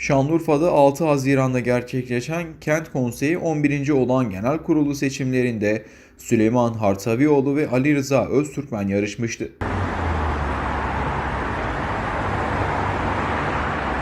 Şanlıurfa'da 6 Haziran'da gerçekleşen Kent Konseyi 11. olan genel kurulu seçimlerinde Süleyman Hartavioğlu ve Ali Rıza Öztürkmen yarışmıştı.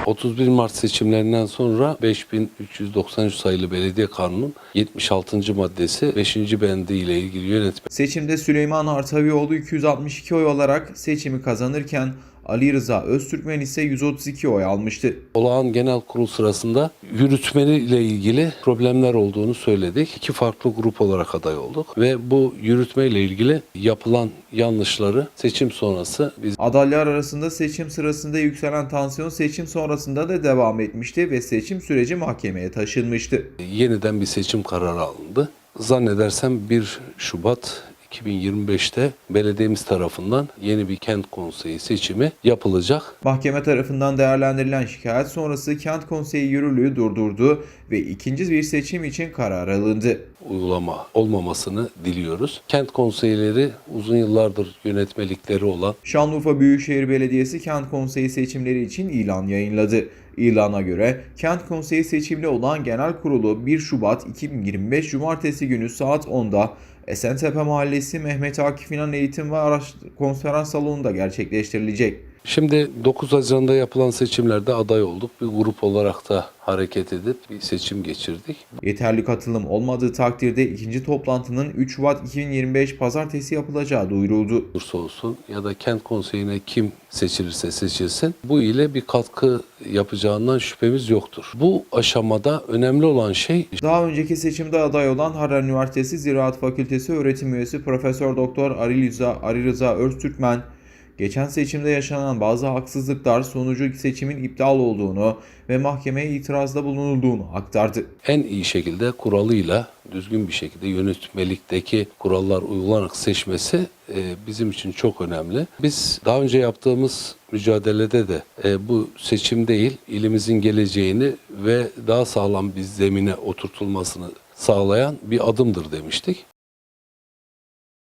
31 Mart seçimlerinden sonra 5393 sayılı belediye kanunun 76. maddesi 5. bendi ile ilgili yönetme Seçimde Süleyman Hartavioğlu 262 oy alarak seçimi kazanırken Ali Rıza Öztürkmen ise 132 oy almıştı. olağan genel kurul sırasında yürütmeli ile ilgili problemler olduğunu söyledik. İki farklı grup olarak aday olduk ve bu yürütme ile ilgili yapılan yanlışları seçim sonrası biz Adaylar arasında seçim sırasında yükselen tansiyon seçim sonrasında da devam etmişti ve seçim süreci mahkemeye taşınmıştı. yeniden bir seçim kararı alındı. Zannedersem 1 Şubat 2025'te belediyemiz tarafından yeni bir kent konseyi seçimi yapılacak. Mahkeme tarafından değerlendirilen şikayet sonrası Kent Konseyi yürürlüğü durdurdu ve ikinci bir seçim için karar alındı. uygulama olmamasını diliyoruz. Kent konseyleri uzun yıllardır yönetmelikleri olan Şanlıurfa Büyükşehir Belediyesi Kent Konseyi seçimleri için ilan yayınladı. İlana göre Kent Konseyi seçimli olan genel kurulu 1 Şubat 2025 Cumartesi günü saat 10'da Esentepe Mahallesi Mehmet Akif İnan Eğitim ve Araş Konferans Salonu'nda gerçekleştirilecek. Şimdi 9 Haziran'da yapılan seçimlerde aday olduk. Bir grup olarak da hareket edip bir seçim geçirdik. Yeterli katılım olmadığı takdirde ikinci toplantının 3 Şubat 2025 Pazartesi yapılacağı duyuruldu. Olursa olsun ya da kent konseyine kim seçilirse seçilsin bu ile bir katkı yapacağından şüphemiz yoktur. Bu aşamada önemli olan şey Daha önceki seçimde aday olan Harran Üniversitesi Ziraat Fakültesi öğretim üyesi Profesör Doktor Ali Rıza, Ali Rıza Öztürkmen, geçen seçimde yaşanan bazı haksızlıklar sonucu seçimin iptal olduğunu ve mahkemeye itirazda bulunulduğunu aktardı. en iyi şekilde kuralıyla düzgün bir şekilde yönetmelikteki kurallar uygulanarak seçmesi e, bizim için çok önemli. Biz daha önce yaptığımız mücadelede de e, bu seçim değil ilimizin geleceğini ve daha sağlam bir zemine oturtulmasını sağlayan bir adımdır demiştik.